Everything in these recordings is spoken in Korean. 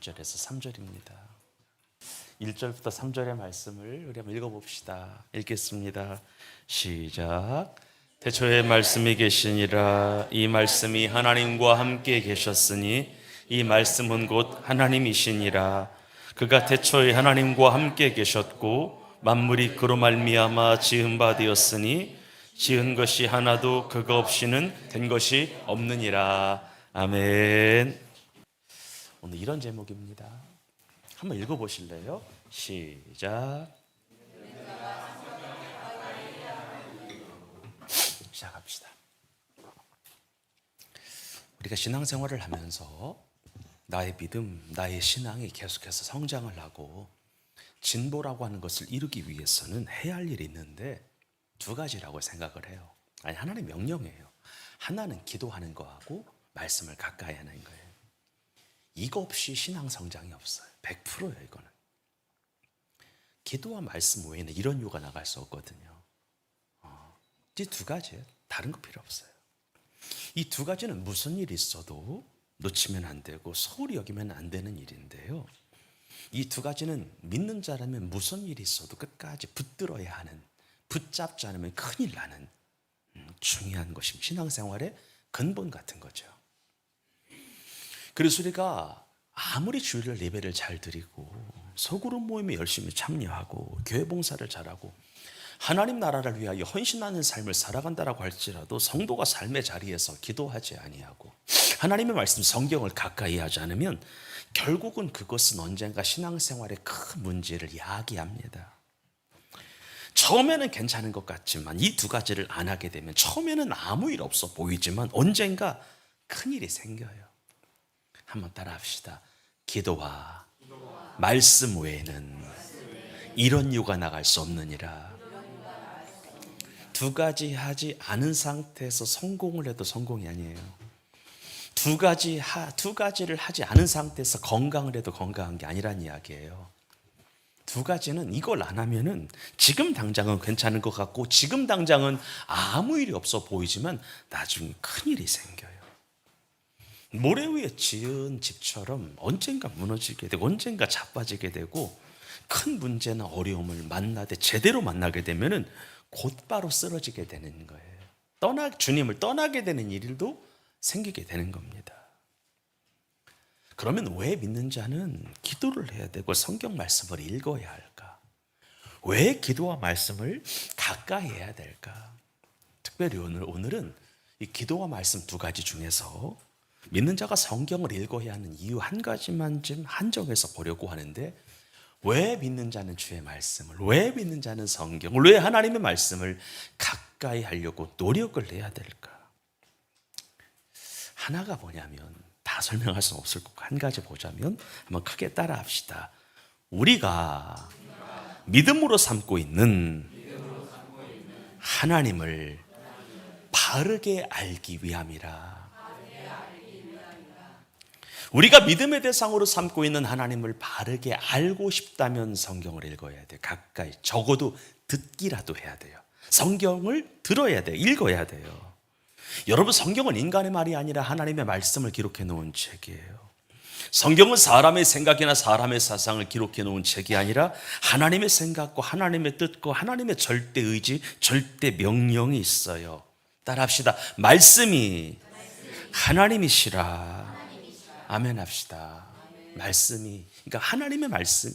요한복음 1장 1절에서 3절입니다. 1절부터 3절의 말씀을 우리 한번 읽어봅시다. 읽겠습니다. 시작. 태초에 말씀이 계시니라 이 말씀이 하나님과 함께 계셨으니 이 말씀은 곧 하나님이시니라 그가 태초에 하나님과 함께 계셨고 만물이 그로 말미암아 지은 바 되었으니 지은 것이 하나도 그가 없이는 된 것이 없느니라 아멘 오늘 이런 제목입니다 한번 읽어보실래요? 시작 시작합시다. 우리가 신앙생활을 하면서 나의 믿음, 나의 신앙이 계속해서 성장을 하고 진보라고 하는 것을 이루기 위해서는 해야 할 일이 있는데 두 가지라고 생각을 해요. 아니 하나는 명령이에요. 하나는 기도하는 거하고 말씀을 가까이 하는 거예요. 이거 없이 신앙 성장이 없어요. 100%예요, 이거는. 기도와 말씀 외에는 이런 이유가 나갈 수 없거든요. 이두 가지예요. 다른 거 필요 없어요. 이 두 가지는 무슨 일이 있어도 놓치면 안 되고 소홀히 여기면 안 되는 일인데요. 이 두 가지는 믿는 자라면 무슨 일이 있어도 끝까지 붙들어야 하는 붙잡지 않으면 큰일 나는 음, 중요한 것입니다. 신앙생활의 근본 같은 거죠. 그래서 우리가 아무리 주일날 예배를 잘 드리고 소그룹 모임에 열심히 참여하고 교회 봉사를 잘하고 하나님 나라를 위하여 헌신하는 삶을 살아간다라고 할지라도 성도가 삶의 자리에서 기도하지 아니하고 하나님의 말씀 성경을 가까이 하지 않으면 결국은 그것은 언젠가 신앙생활의 큰 문제를 야기합니다. 처음에는 괜찮은 것 같지만 이 두 가지를 안 하게 되면 처음에는 아무 일 없어 보이지만 언젠가 큰 일이 생겨요. 한번 따라 합시다. 기도와 말씀 외에는 이런 이유가 나갈 수 없느니라. 두 가지 하지 않은 상태에서 성공을 해도 성공이 아니에요. 두 가지 하, 두 가지를 하지 않은 상태에서 건강을 해도 건강한 게 아니란 이야기예요. 두 가지는 이걸 안 하면은 지금 당장은 괜찮은 것 같고 지금 당장은 아무 일이 없어 보이지만 나중에 큰 일이 생겨요. 모래 위에 지은 집처럼 언젠가 무너지게 되고 언젠가 자빠지게 되고 큰 문제나 어려움을 만나되 제대로 만나게 되면은 곧바로 쓰러지게 되는 거예요. 떠나 주님을 떠나게 되는 일도 생기게 되는 겁니다. 그러면 왜 믿는 자는 기도를 해야 되고 성경 말씀을 읽어야 할까? 왜 기도와 말씀을 가까이 해야 될까? 특별히 오늘 오늘은 이 기도와 말씀 두 가지 중에서 믿는 자가 성경을 읽어야 하는 이유 한 가지만 좀 한정해서 보려고 하는데 왜 믿는 자는 주의 말씀을, 왜 믿는 자는 성경을, 왜 하나님의 말씀을 가까이 하려고 노력을 해야 될까? 하나가 뭐냐면 다 설명할 수는 없을 거고 한 가지 보자면 한번 크게 따라 합시다. 우리가 믿음으로 삼고 있는 하나님을 바르게 알기 위함이라. 우리가 믿음의 대상으로 삼고 있는 하나님을 바르게 알고 싶다면 성경을 읽어야 돼. 가까이 적어도 듣기라도 해야 돼요. 성경을 들어야 돼. 읽어야 돼요. 여러분 성경은 인간의 말이 아니라 하나님의 말씀을 기록해 놓은 책이에요. 성경은 사람의 생각이나 사람의 사상을 기록해 놓은 책이 아니라 하나님의 생각과 하나님의 뜻과 하나님의 절대 의지, 절대 명령이 있어요. 따라합시다. 말씀이 하나님이시라. 아멘 합시다. 말씀이 그러니까 하나님의 말씀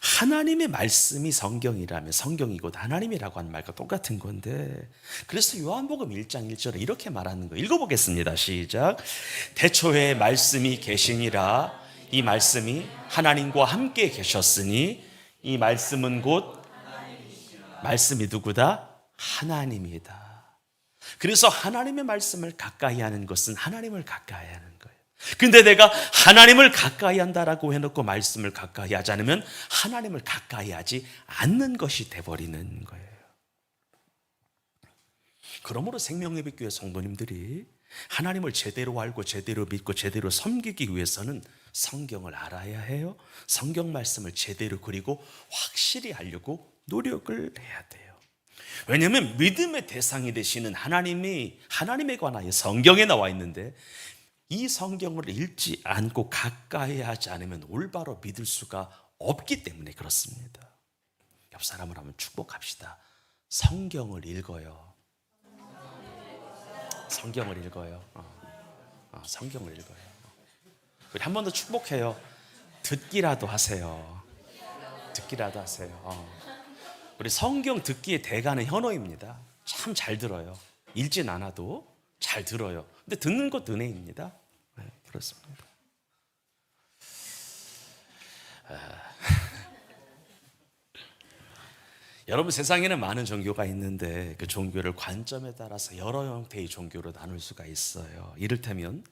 하나님의 말씀이 성경이라면 성경이 곧 하나님이라고 하는 말과 똑같은 건데 그래서 요한복음 1장 1절에 이렇게 말하는 거 읽어보겠습니다. 시작. 태초에 말씀이 계시니라 이 말씀이 하나님과 함께 계셨으니 이 말씀은 곧 말씀이 누구다? 하나님이다. 그래서 하나님의 말씀을 가까이 하는 것은 하나님을 가까이 하는 거예요. 근데 내가 하나님을 가까이 한다라고 해놓고 말씀을 가까이 하지 않으면 하나님을 가까이 하지 않는 것이 돼버리는 거예요. 그러므로 생명예비교회 성도님들이 하나님을 제대로 알고 제대로 믿고 제대로 섬기기 위해서는 성경을 알아야 해요. 성경 말씀을 제대로 그리고 확실히 하려고 노력을 해야 돼요. 왜냐하면 믿음의 대상이 되시는 하나님이 하나님에 관하여 성경에 나와 있는데 이 성경을 읽지 않고 가까이 하지 않으면 올바로 믿을 수가 없기 때문에 그렇습니다. 옆 사람을 한번 축복합시다. 성경을 읽어요. 성경을 읽어요. 어. 어, 성경을 읽어요. 우리 한 번 더 축복해요. 듣기라도 하세요. 듣기라도 하세요. 어. 우리 성경 듣기의 대가는 현호입니다. 참 잘 들어요. 읽진 않아도 잘 들어요. 근데 듣는 것 은혜입니다. 네, 그렇습니다. 아. 여러분 세상에는 많은 종교가 있는데 그 종교를 관점에 따라서 여러 형태의 종교로 나눌 수가 있어요. 이를테면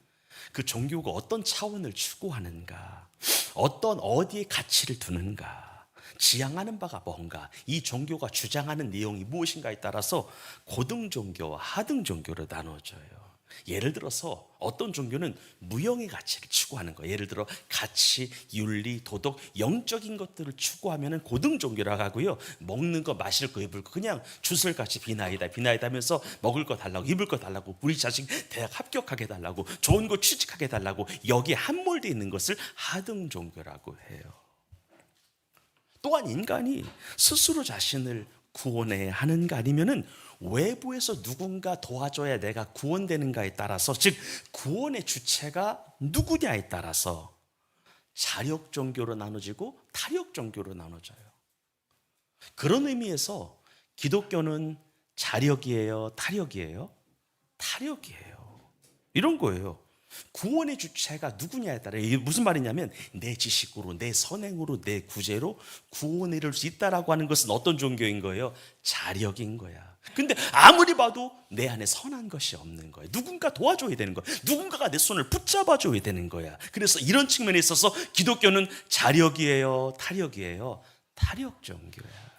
그 종교가 어떤 차원을 추구하는가, 어떤 어디에 가치를 두는가, 지향하는 바가 뭔가, 이 종교가 주장하는 내용이 무엇인가에 따라서 고등 종교와 하등 종교로 나눠져요. 예를 들어서 어떤 종교는 무형의 가치를 추구하는 거예요. 예를 들어 가치, 윤리, 도덕, 영적인 것들을 추구하면 고등 종교라고 하고요. 먹는 거, 마실 거, 입을 거 그냥 주술 같이 비나이다, 비나이다 하면서 먹을 거 달라고, 입을 거 달라고, 우리 자식 대학 합격하게 달라고, 좋은 거 취직하게 달라고 여기에 함몰되어 있는 것을 하등 종교라고 해요. 또한 인간이 스스로 자신을 구원해야 하는가 아니면은 외부에서 누군가 도와줘야 내가 구원되는가에 따라서 즉 구원의 주체가 누구냐에 따라서 자력 종교로 나눠지고 타력 종교로 나눠져요. 그런 의미에서 기독교는 자력이에요, 타력이에요? 타력이에요. 이런 거예요. 구원의 주체가 누구냐에 따라 이게 무슨 말이냐면 내 지식으로 내 선행으로 내 구제로 구원을 이룰 수 있다라고 하는 것은 어떤 종교인 거예요? 자력인 거야. 근데 아무리 봐도 내 안에 선한 것이 없는 거야. 누군가 도와줘야 되는 거야. 누군가가 내 손을 붙잡아 줘야 되는 거야. 그래서 이런 측면에 있어서 기독교는 자력이에요, 타력이에요. 타력 종교야.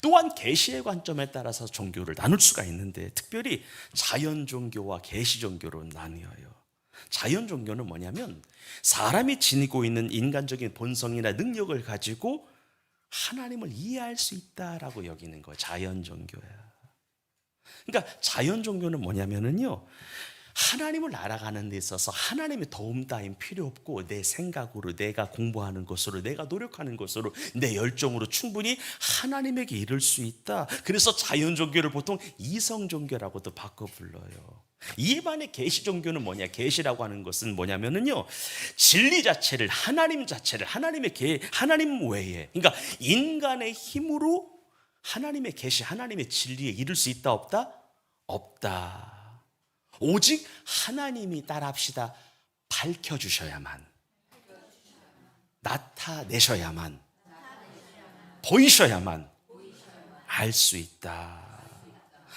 또한 계시의 관점에 따라서 종교를 나눌 수가 있는데 특별히 자연 종교와 계시 종교로 나뉘어요. 자연 종교는 뭐냐면 사람이 지니고 있는 인간적인 본성이나 능력을 가지고 하나님을 이해할 수 있다라고 여기는 거예요. 자연 종교야. 그러니까 자연 종교는 뭐냐면은요. 하나님을 알아가는 데 있어서 하나님의 도움 따윈 필요 없고 내 생각으로 내가 공부하는 것으로 내가 노력하는 것으로 내 열정으로 충분히 하나님에게 이를 수 있다. 그래서 자연 종교를 보통 이성 종교라고도 바꿔 불러요. 이에 반해 계시 종교는 뭐냐? 계시라고 하는 것은 뭐냐면은요. 진리 자체를 하나님 자체를 하나님의 계 하나님 외에 그러니까 인간의 힘으로 하나님의 계시 하나님의 진리에 이를 수 있다 없다? 없다. 오직 하나님이 따라합시다. 밝혀주셔야만. 나타내셔야만. 보이셔야만. 알 수 있다.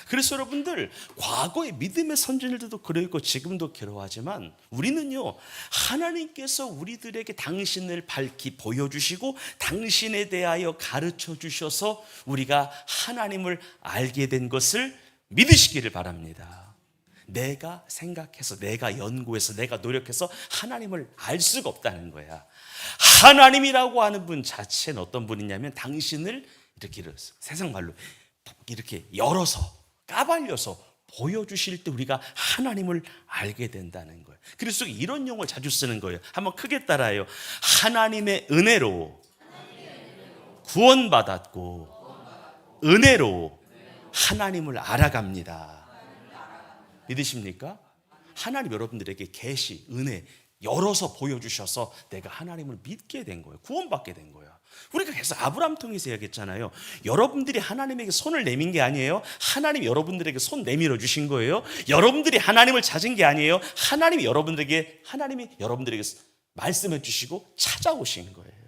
그래서 여러분들 과거의 믿음의 선진들도 그러고 지금도 그러하지만 우리는요 하나님께서 우리들에게 당신을 밝히 보여주시고 당신에 대하여 가르쳐 주셔서 우리가 하나님을 알게 된 것을 믿으시기를 바랍니다. 내가 생각해서 내가 연구해서 내가 노력해서 하나님을 알 수가 없다는 거야. 하나님이라고 하는 분 자체는 어떤 분이냐면 당신을 이렇게 세상 말로 이렇게 열어서 까발려서 보여주실 때 우리가 하나님을 알게 된다는 거예요. 그래서 이런 용어를 자주 쓰는 거예요. 한번 크게 따라해요. 하나님의 은혜로 구원받았고 은혜로 하나님을 알아갑니다. 믿으십니까? 하나님 여러분들에게 계시, 은혜 열어서 보여주셔서 내가 하나님을 믿게 된 거예요. 구원받게 된 거예요. 우리가 계속 아브람 통해서 얘기했잖아요. 여러분들이 하나님에게 손을 내민 게 아니에요. 하나님 여러분들에게 손 내밀어 주신 거예요. 여러분들이 하나님을 찾은 게 아니에요. 하나님이 여러분들에게 하나님이 여러분들에게 말씀해 주시고 찾아오신 거예요.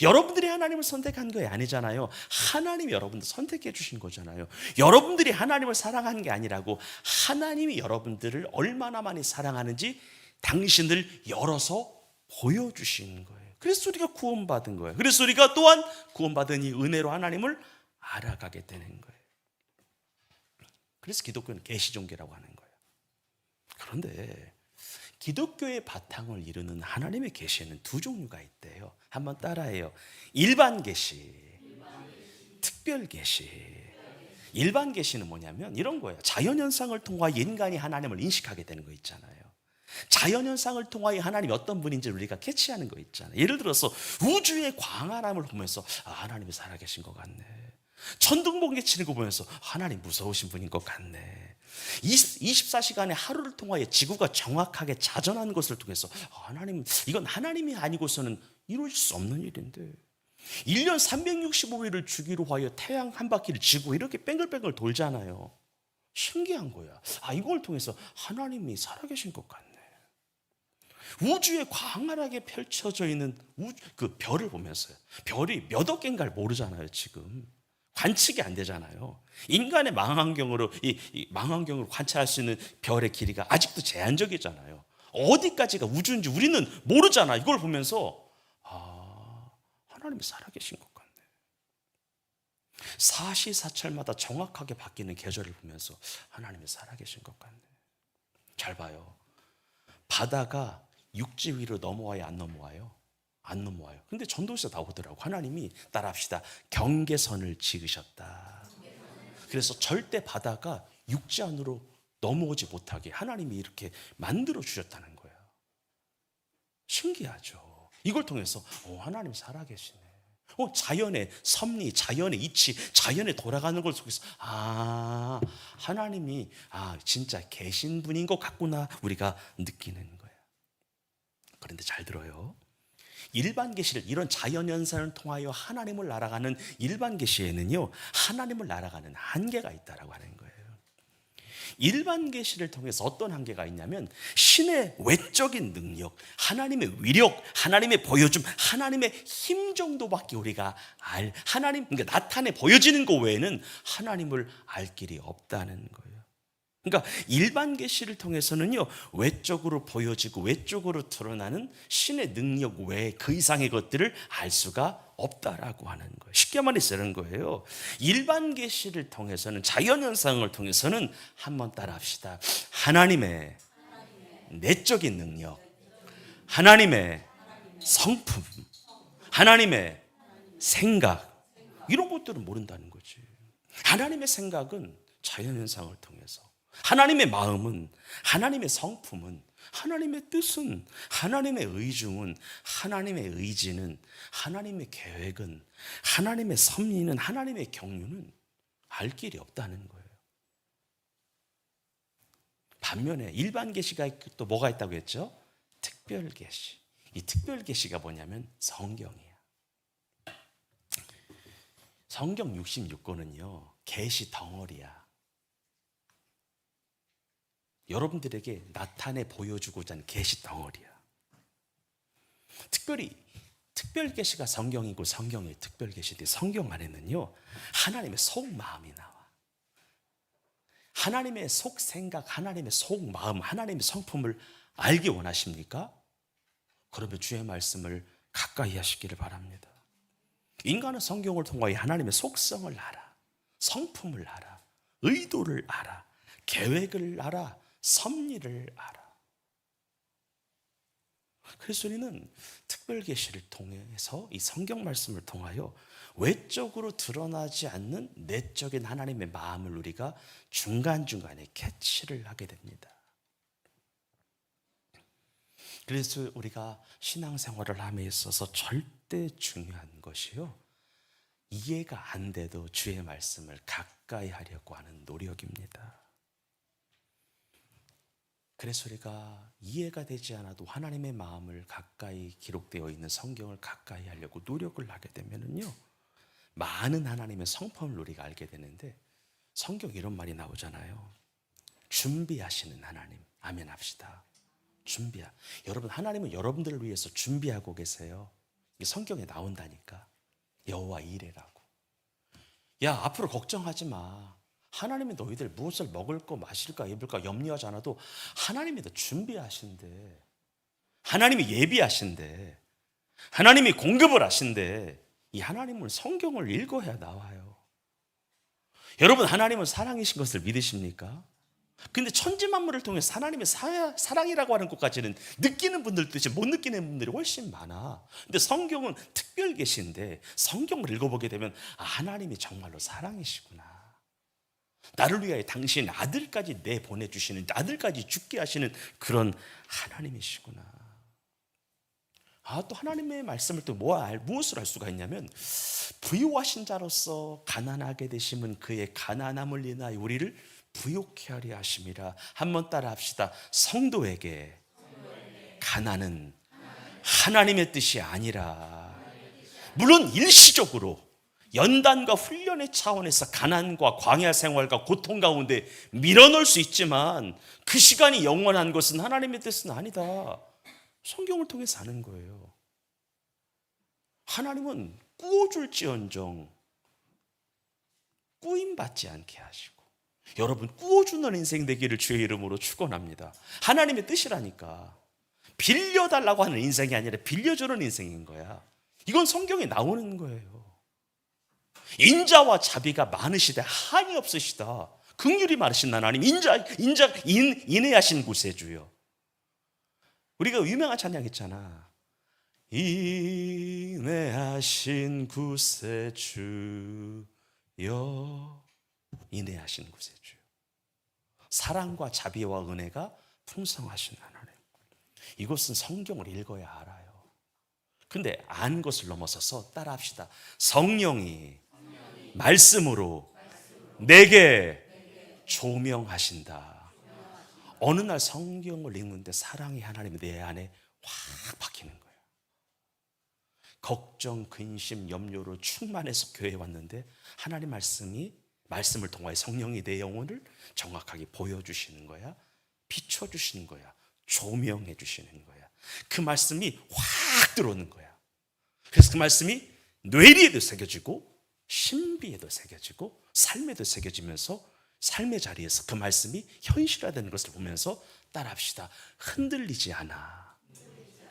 여러분들이 하나님을 선택한 게 아니잖아요. 하나님이 여러분들 선택해 주신 거잖아요. 여러분들이 하나님을 사랑한 게 아니라고 하나님이 여러분들을 얼마나 많이 사랑하는지 당신을 열어서 보여주신 거예요. 그래서 우리가 구원받은 거예요. 그래서 우리가 또한 구원받은 이 은혜로 하나님을 알아가게 되는 거예요. 그래서 기독교는 계시종교라고 하는 거예요. 그런데 기독교의 바탕을 이루는 하나님의 계시에는 두 종류가 있대요. 한번 따라해요. 일반 계시, 특별 계시. 일반 계시는 뭐냐면 이런 거예요. 자연 현상을 통해 인간이 하나님을 인식하게 되는 거 있잖아요. 자연 현상을 통하여 하나님이 어떤 분인지 우리가 캐치하는 거 있잖아요. 예를 들어서 우주의 광활함을 보면서 아, 하나님이 살아계신 것 같네. 천둥번개 치는 거 보면서 하나님 무서우신 분인 것 같네. 20, 24시간의 하루를 통하여 지구가 정확하게 자전하는 것을 통해서 아, 하나님 이건 하나님이 아니고서는 이루어질 수 없는 일인데 1년 365일을 주기로 하여 태양 한 바퀴를 지고 이렇게 뺑글뺑글 돌잖아요. 신기한 거야. 아, 이걸 통해서 하나님이 살아계신 것 같네. 우주에 광활하게 펼쳐져 있는 우주, 그 별을 보면서요. 별이 몇억 개인가를 모르잖아요, 지금. 관측이 안 되잖아요. 인간의 망원경으로 이, 이 망원경으로 관찰할 수 있는 별의 길이가 아직도 제한적이잖아요. 어디까지가 우주인지 우리는 모르잖아. 이걸 보면서 아, 하나님이 살아계신 것 같네. 사시사철마다 정확하게 바뀌는 계절을 보면서 하나님이 살아계신 것 같네. 잘 봐요. 바다가 육지 위로 넘어와야 안 넘어와요? 안 넘어와요. 근데 전도서 나오더라고. 하나님이 따라합시다. 경계선을 지으셨다. 그래서 절대 바다가 육지 안으로 넘어오지 못하게 하나님이 이렇게 만들어 주셨다는 거예요. 신기하죠. 이걸 통해서 어, 하나님 살아계시네. 어, 자연의 섭리, 자연의 이치, 자연의 돌아가는 걸 속에서 아 하나님이 아 진짜 계신 분인 것 같구나 우리가 느끼는 거예요. 그런데 잘 들어요. 일반 계시를 이런 자연 현상을 통하여 하나님을 날아가는 일반 계시에는요 하나님을 날아가는 한계가 있다라고 하는 거예요. 일반 계시를 통해서 어떤 한계가 있냐면 신의 외적인 능력, 하나님의 위력, 하나님의 보여줌, 하나님의 힘 정도밖에 우리가 알 하나님 그러니까 나타내 보여지는 것 외에는 하나님을 알 길이 없다는 거예요. 그러니까 일반 계시를 통해서는요 외적으로 보여지고 외적으로 드러나는 신의 능력 외에 그 이상의 것들을 알 수가 없다라고 하는 거예요. 쉽게 말해서 이런 거예요. 일반 계시를 통해서는 자연 현상을 통해서는 한번 따라합시다. 하나님의 내적인 능력, 하나님의 성품, 하나님의 생각 이런 것들은 모른다는 거지. 하나님의 생각은 자연 현상을 통해서 하나님의 마음은 하나님의 성품은 하나님의 뜻은 하나님의 의중은 하나님의 의지는 하나님의 계획은 하나님의 섭리는 하나님의 경륜은 알 길이 없다는 거예요. 반면에 일반 계시가 또 뭐가 있다고 했죠? 특별 계시. 이 특별 계시가 뭐냐면 성경이야. 성경 66권은요. 계시 덩어리야. 여러분들에게 나타내 보여주고자 하는 계시 덩어리야. 특별히 특별 계시가 성경이고 성경의 특별 계시인데 성경 안에는요 하나님의 속 마음이 나와. 하나님의 속 생각, 하나님의 속 마음, 하나님의 성품을 알기 원하십니까? 그러면 주의 말씀을 가까이 하시기를 바랍니다. 인간은 성경을 통하여 하나님의 속성을 알아, 성품을 알아, 의도를 알아, 계획을 알아, 섭리를 알아. 우리는 특별 계시를 통해서 이 성경 말씀을 통하여 외적으로 드러나지 않는 내적인 하나님의 마음을 우리가 중간중간에 캐치를 하게 됩니다. 그래서 우리가 신앙생활을 함에 있어서 절대 중요한 것이요. 이해가 안 돼도 주의 말씀을 가까이 하려고 하는 노력입니다. 그래서 우리가 이해가 되지 않아도 하나님의 마음을 가까이 기록되어 있는 성경을 가까이 하려고 노력을 하게 되면은요. 많은 하나님의 성품을 우리가 알게 되는데 성경 이런 말이 나오잖아요. 준비하시는 하나님. 아멘 합시다. 준비야. 여러분 하나님은 여러분들을 위해서 준비하고 계세요. 성경에 나온다니까. 여호와 이래라고. 야, 앞으로 걱정하지 마. 하나님이 너희들 무엇을 먹을까 마실까 입을까 염려하지 않아도 하나님이 더 준비하신대. 하나님이 예비하신대. 하나님이 공급을 하신대. 이 하나님은 성경을 읽어야 나와요. 여러분 하나님은 사랑이신 것을 믿으십니까? 근데 천지 만물을 통해서 하나님의 사, 사랑이라고 하는 것까지는 느끼는 분들도 있지 못 느끼는 분들이 훨씬 많아. 근데 성경은 특별 계신데 성경을 읽어보게 되면 아, 하나님이 정말로 사랑이시구나. 나를 위하여 당신 아들까지 내 보내 주시는 아들까지 죽게 하시는 그런 하나님이시구나. 아, 또 하나님의 말씀을 또 뭐, 알- 무엇을 알 수가 있냐면, 부유하신 자로서 가난하게 되심은 그의 가난함을 인하여 우리를 부욕케 하려 하심이라. 한번 따라 합시다. 성도에게 가난은 하나님의 뜻이 아니라, 물론 일시적으로 연단과 훈련의 차원에서 가난과 광야 생활과 고통 가운데 밀어넣을 수 있지만 그 시간이 영원한 것은 하나님의 뜻은 아니다. 성경을 통해서 아는 거예요. 하나님은 꾸어줄지언정 꾸임받지 않게 하시고 여러분 꾸어주는 인생 되기를 주의 이름으로 축원합니다. 하나님의 뜻이라니까 빌려달라고 하는 인생이 아니라 빌려주는 인생인 거야. 이건 성경에 나오는 거예요. 인자와 자비가 많으시되 한이 없으시다. 극률이 많으신 하나님 인자 인자 인 인내하신 구세주요. 우리가 유명한 찬양 있잖아. 인내하신 구세주여 인내하신 구세주. 사랑과 자비와 은혜가 풍성하신 하나님. 이것은 성경을 읽어야 알아요. 근데 아는 것을 넘어서서 따라합시다. 성령이 말씀으로 내게 조명하신다. 어느 날 성경을 읽는데 사랑의 하나님이 내 안에 확 박히는 거예요. 걱정, 근심, 염려로 충만해서 교회에 왔는데 하나님 말씀이 말씀을 통하여 성령이 내 영혼을 정확하게 보여주시는 거야. 비춰주시는 거야. 조명해 주시는 거야. 그 말씀이 확 들어오는 거야. 그래서 그 말씀이 뇌리에도 새겨지고 신비에도 새겨지고 삶에도 새겨지면서 삶의 자리에서 그 말씀이 현실화되는 것을 보면서 따라합시다. 흔들리지 않아.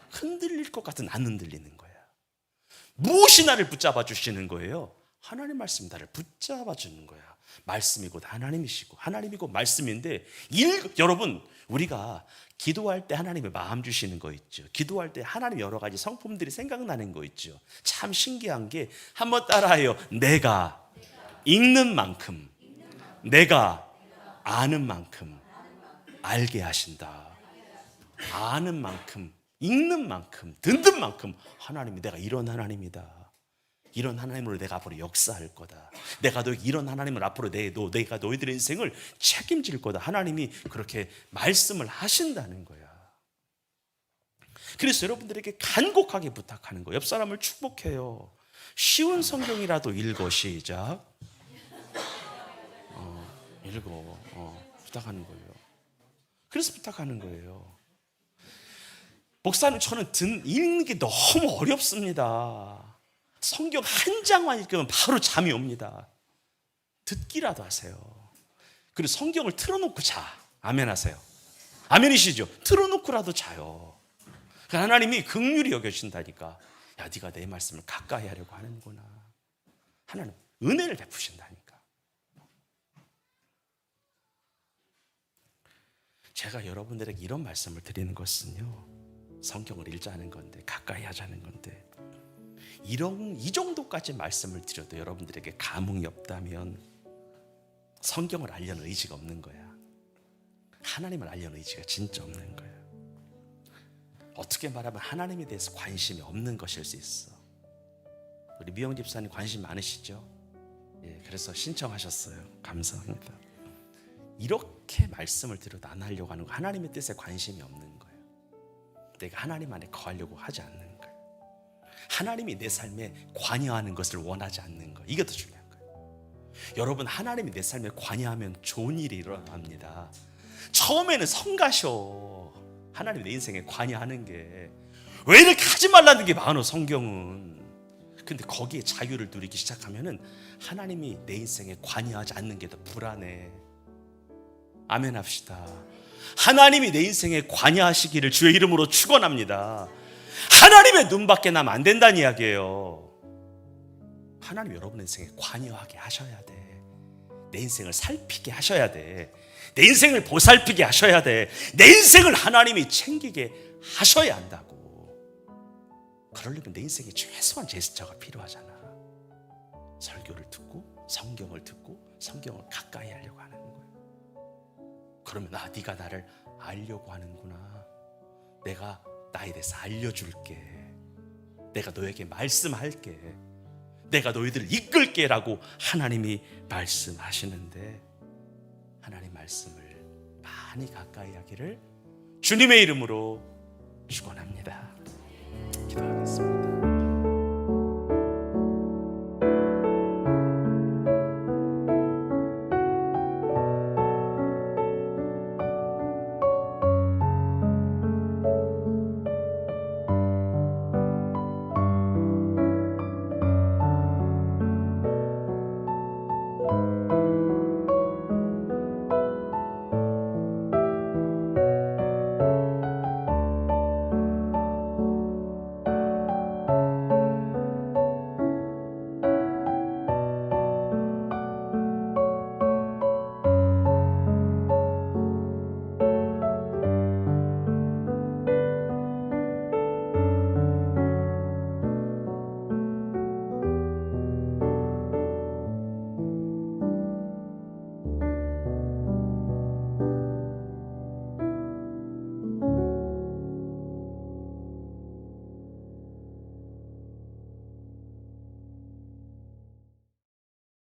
흔들릴 것 같은 안 흔들리는 거야. 무엇이 나를 붙잡아 주시는 거예요? 하나님 말씀이 나를 붙잡아 주는 거야. 말씀이 곧 하나님이시고 하나님이 곧 말씀인데 일, 여러분 우리가 기도할 때 하나님의 마음 주시는 거 있죠. 기도할 때 하나님 여러 가지 성품들이 생각나는 거 있죠. 참 신기한 게 한번 따라해요. 내가 읽는 만큼 내가 아는 만큼 알게 하신다. 아는 만큼 읽는 만큼 듣는 만큼 하나님이 내가 이런 하나님이다. 이런 하나님으로 내가 앞으로 역사할 거다. 내가 너 이런 하나님을 앞으로 내, 너, 내가 너희들의 인생을 책임질 거다. 하나님이 그렇게 말씀을 하신다는 거야. 그래서 여러분들에게 간곡하게 부탁하는 거예요. 옆 사람을 축복해요. 쉬운 성경이라도 읽어 시작. 어, 읽어. 어, 부탁하는 거예요. 그래서 부탁하는 거예요. 목사님 저는 듣, 읽는 게 너무 어렵습니다. 성경 한 장만 읽으면 바로 잠이 옵니다. 듣기라도 하세요. 그리고 성경을 틀어놓고 자. 아멘 하세요. 아멘이시죠? 틀어놓고라도 자요. 그 하나님이 극률이 여겨진다니까. 야, 네가 내 말씀을 가까이 하려고 하는구나. 하나님 은혜를 베푸신다니까. 제가 여러분들에게 이런 말씀을 드리는 것은요. 성경을 읽자는 건데 가까이 하자는 건데 이런 이 정도까지 말씀을 드려도 여러분들에게 감흥이 없다면 성경을 알려는 의지가 없는 거야. 하나님을 알려는 의지가 진짜 없는 거야. 어떻게 말하면 하나님에 대해서 관심이 없는 것일 수 있어. 우리 미영 집사님 관심 많으시죠? 예, 그래서 신청하셨어요. 감사합니다. 이렇게 말씀을 드려도 안 하려고 하는 거 하나님의 뜻에 관심이 없는 거예요. 내가 하나님 안에 거하려고 하지 않는. 하나님이 내 삶에 관여하는 것을 원하지 않는 거. 이게 더 중요한 거예요. 여러분 하나님이 내 삶에 관여하면 좋은 일이 일어납니다. 처음에는 성가셔. 하나님 내 인생에 관여하는 게 왜 이렇게 하지 말라는 게 많어 성경은. 근데 거기에 자유를 누리기 시작하면은 하나님이 내 인생에 관여하지 않는 게 더 불안해. 아멘 합시다. 하나님이 내 인생에 관여하시기를 주의 이름으로 축원합니다. 하나님의 눈밖에 나면 안 된다는 이야기예요. 하나님 여러분 인생에 관여하게 하셔야 돼. 내 인생을 살피게 하셔야 돼. 내 인생을 보살피게 하셔야 돼. 내 인생을 하나님이 챙기게 하셔야 한다고. 그러려면 내 인생에 최소한 제스처가 필요하잖아. 설교를 듣고 성경을 듣고 성경을 가까이 하려고 하는 거예요. 그러면 아 네가 나를 알려고 하는구나. 내가 나에 대해서 알려줄게. 내가 너에게 말씀할게. 내가 너희들을 이끌게 라고 하나님이 말씀하시는데 하나님 말씀을 많이 가까이 하기를 주님의 이름으로 축원합니다. 기도하겠습니다.